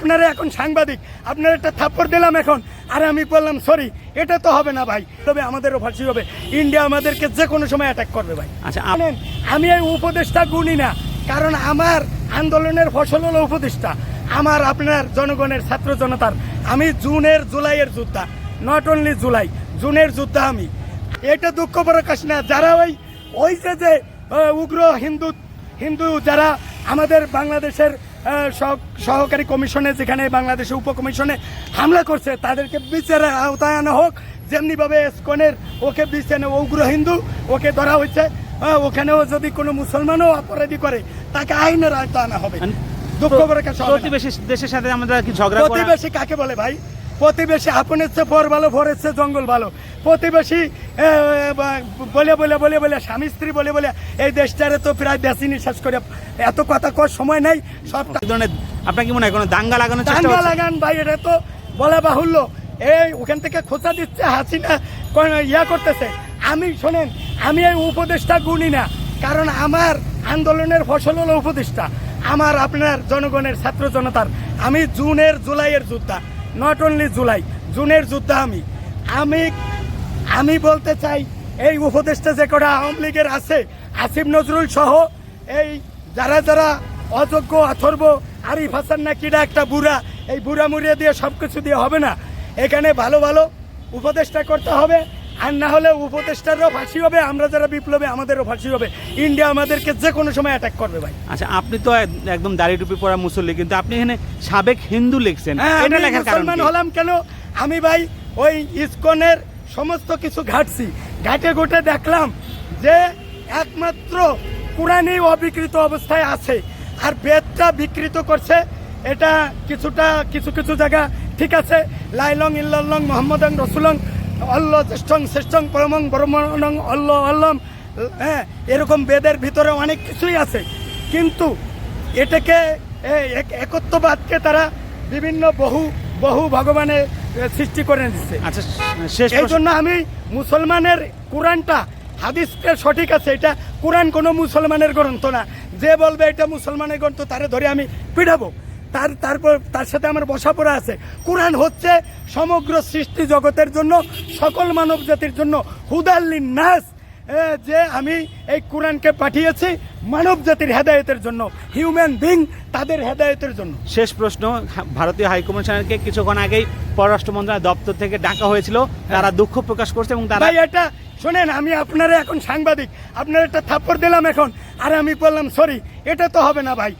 আপনারা এখন সাংবাদিক আপনারা একটা থাপ্পড় দিলাম এখন। আর আমি বললাম সরি এটা তো হবে না ভাই। তবে আমাদেরও ফাঁসি হবে। ইন্ডিয়া আমাদেরকে যে কোনো সময় অ্যাটাক করবে ভাই। আচ্ছা আমি এই উপদেশটা গুনি না কারণ আমার আন্দোলনের ফসল হলো উপদেশটা আমার আপনার জনগণের ছাত্র জনতার। আমি জুনের জুলাইয়ের যোদ্ধা নট অনলি জুলাই জুনের যোদ্ধা আমি। এটা দুঃখ প্রকাশ না যারা ওই ওই যে যে উগ্র হিন্দু হিন্দু যারা আমাদের বাংলাদেশের সহকারী কমিশনে যেখানে বাংলাদেশের উপকমিশনে হামলা করছে তাদেরকে বিচারের আওতায় আনা হোক। যেমনিভাবে এসকনের ওকে বিচারে উগ্র হিন্দু ওকে ধরা হয়েছে ওখানেও যদি কোনো মুসলমানও অপরাধী করে তাকে আইনের আওতায় আনা হবে। দুঃখ প্রকাশ প্রতিবেশী দেশের সাথে আমাদের কি ঝগড়া প্রতিবেশী কাকে বলে ভাই? প্রতিবেশী আপনের চেয়ে পর ভালো ভোরের চেয়ে জঙ্গল ভালো। প্রতিবেশী বলে বলে বলে বলে স্বামী স্ত্রী বলে বলে এই দেশটারে তো প্রায় বেশি নিঃশ্বাস করে। এত কথা কর সময় নাই সব ধরনের আপনার কি মনে হয় কোনো দাঙ্গা চেষ্টা দাঙ্গা লাগান ভাই এটা তো বলা বাহুল্য। এই ওখান থেকে খোঁচা দিচ্ছে হাসিনা ইয়া করতেছে। আমি শোনেন আমি এই উপদেশটা গুনি না কারণ আমার আন্দোলনের ফসল হলো উপদেশটা আমার আপনার জনগণের ছাত্র জনতার। আমি জুনের জুলাইয়ের যোদ্ধা। নট অনলি জুলাই জুনের যুদ্ধ আমি। আমি আমি বলতে চাই, এই উপদেষ্টা যে কটা আওয়ামী লীগের আছে, আসিফ নজরুল সহ, এই যারা যারা অযোগ্য, অথর্ব, আরিফ হাসান না কিডা একটা বুড়া, এই বুড়া মুড়িয়ে দিয়ে সব কিছু দিয়ে হবে না। এখানে ভালো ভালো উপদেষ্টা করতে হবে। আর না হলে উপদেষ্টারও ফাঁসি হবে আমরা যারা বিপ্লবে আমাদেরও ফাঁসি হবে। ইন্ডিয়া আমাদেরকে যে কোনো সময় অ্যাটাক করবে ভাই। আচ্ছা আপনি তো এক- একদম দাড়ি টুপি পরা মুসল্লি কিন্তু আপনি এখানে সাবেক হিন্দু লিখছেন। হ্যাঁ এটা লেখার কারণ মুসলমান হলাম কেন? আমি ভাই ওই ইসকনের সমস্ত কিছু ঘাটছি। ঘাটে ঘুটে দেখলাম যে একমাত্র কোরআনই অবিকৃত অবস্থায় আছে। আর বেদটা বিকৃত করছে এটা কিছুটা কিছু কিছু জায়গা ঠিক আছে। লাইলং ইল্লাল্লং মোহাম্মদং রসুলং অল্ল জ্যেষ্ঠং শ্রেষ্ঠং পরমং ব্রহ্মণং অল্ল অল্লম হ্যাঁ এরকম বেদের ভিতরে অনেক কিছুই আছে। কিন্তু এটাকে একত্ববাদকে তারা বিভিন্ন বহু বহু ভগবানে সৃষ্টি করে দিচ্ছে আচ্ছা এই জন্য আমি মুসলমানের কোরআনটা হাদিসটা সঠিক আছে এটা কোরআন কোনো মুসলমানের গ্রন্থ না। যে বলবে এটা মুসলমানের গ্রন্থ তারে ধরে আমি পিঠাবো তার তারপর তার সাথে আমার বসা পড়া আছে। কোরআন হচ্ছে সমগ্র সৃষ্টি জগতের জন্য সকল মানব জাতির জন্য। হুদাল্লিন নাস যে আমি এই কোরআনকে পাঠিয়েছি মানব জাতির হেদায়েতের জন্য হিউম্যান বিং তাদের হেদায়তের জন্য। শেষ প্রশ্ন ভারতীয় হাইকমিশনারকে কিছুক্ষণ আগেই পররাষ্ট্র মন্ত্রণালয় দপ্তর থেকে ডাকা হয়েছিল। তারা দুঃখ প্রকাশ করছে এবং তারা এটা শোনেন আমি আপনারা এখন সাংবাদিক আপনারা একটা থাপ্পড় দিলাম এখন। আর আমি বললাম সরি এটা তো হবে না ভাই।